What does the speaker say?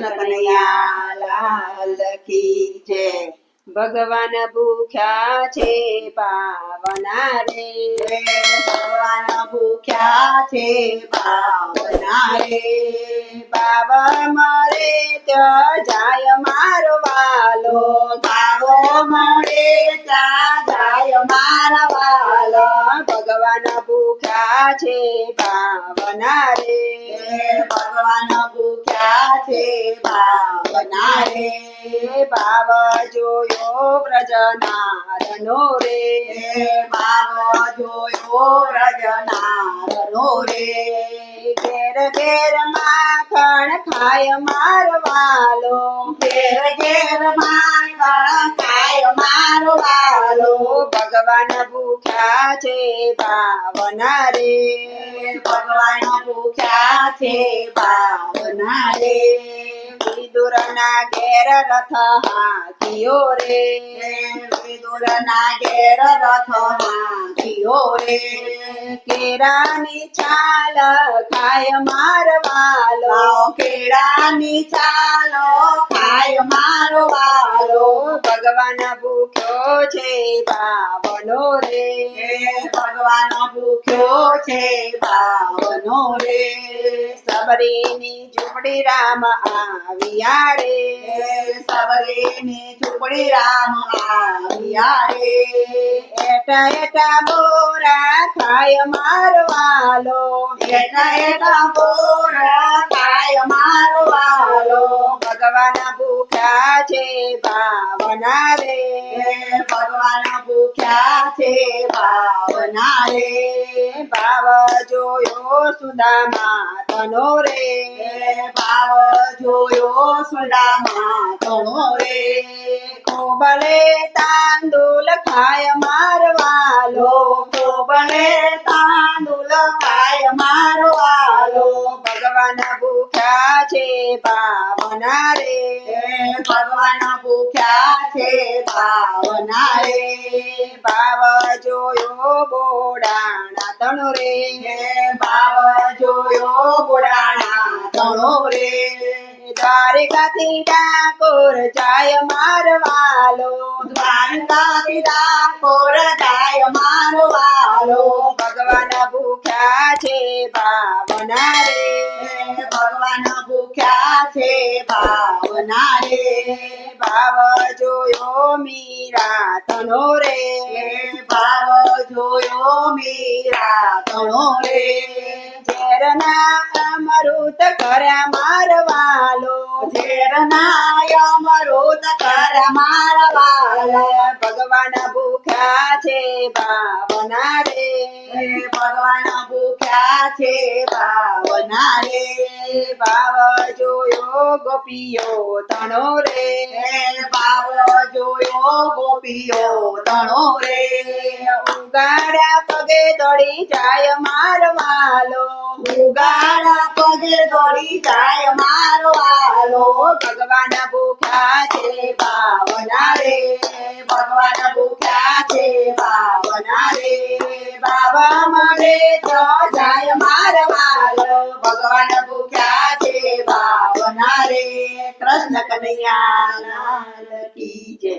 કૃષ્ણ કનૈયા કી જય. ભગવાન ભૂખ્યા છે પાવના રે ભગવાન ભૂખ્યા છે પાવના રે પાવ મરે ત્યાં જાય મારો વાલો. બાબો મળે ત્યાં જાય મારા વાલો. ભગવાન ભૂખ્યા છે પાવના રે છે ભાવના રે ભાવ જોયો વ્રજનારનો રે. ભાવ જોયો વ્રજનારનો રે. ઘેર ઘેર માખણ ખાય મારવાલો. ઘેર ઘેર માખણ ખાય મારવાલો. ભગવાન ભગવાન ભૂખ્યા છે ભાવના રે ભગવાન ભૂખ્યા છે ભાવના રે વિદુરના ઘેર રથ હાથીઓ રે. વિદુરના ઘેર રથ હાથીઓ રે. કેરાની ચાલ ખાય મારવાલો કેળાની ચાલો ખાય મારો વાલો ભગવાન ભૂખ્યો છે પાવનો રે. ભગવાન ભૂખ્યો છે પાવનો રે. સબરીની ઝૂંપડી રામ આવ્યા રે. સબરીની ઝૂંપડી રામ આવ્યા રે. એટા એટા બોરા ખાય મારવાલો. એટા એટા બોરા ખાય મારવાલો. ભગવાન ભૂખ્યા છે ભાવના રે. છે ભાવના રે ભાવ જોયો સુદામા તનો રે. ભાવ જોયો સુદામા તનો રે. કોબલે તાંદુલ ખાય મારવાલો. લોકો તાંડુલ ખાય મારવાલો. ભગવાન ભૂખ્યા છે ભાવના રે ભગવાન ભૂખ્યા છે ભાવના રે ભાવ જોયો બોડાણા તણો રે ભાવ જોયો બોડાણા તણો રે. દ્વારકાથી ડાકોર જાય મારવાલો, દ્વારકાથી ડાકોર જાય મારવાલો. ભગવાન ભૂખ્યા છે ભાવના રે, ભગવાન ભૂખ્યા છે ભાવના રે. ભાવ જોયો મીરા તનો રે. ભાવ જોયો મીરા તણો રે. ઝેરના અમૃત કર્યા મારવાલો. ઝેરના અમૃત કર મારવાલો. વાલા ભગવાન ભૂખ્યા છે ભાવના રે. ભગવાન ભૂખ્યા છે ભાવના રે. ભાવ જોયો ગોપીઓ તણો રે ભાવ જોયો ગોપીઓ તણો રે. ઉગાડા પગે દોડી જાય મારવાલો ઉગાડા પગે દોડી જાય મારો વાલો. ભગવાન ભૂખ્યા છે ભાવના રે, ભગવાન ભૂખ્યા છે ભાવના રે. બાબા મળે તો જાય મારવાલો ભગવાન કનૈયા લાલ કી જય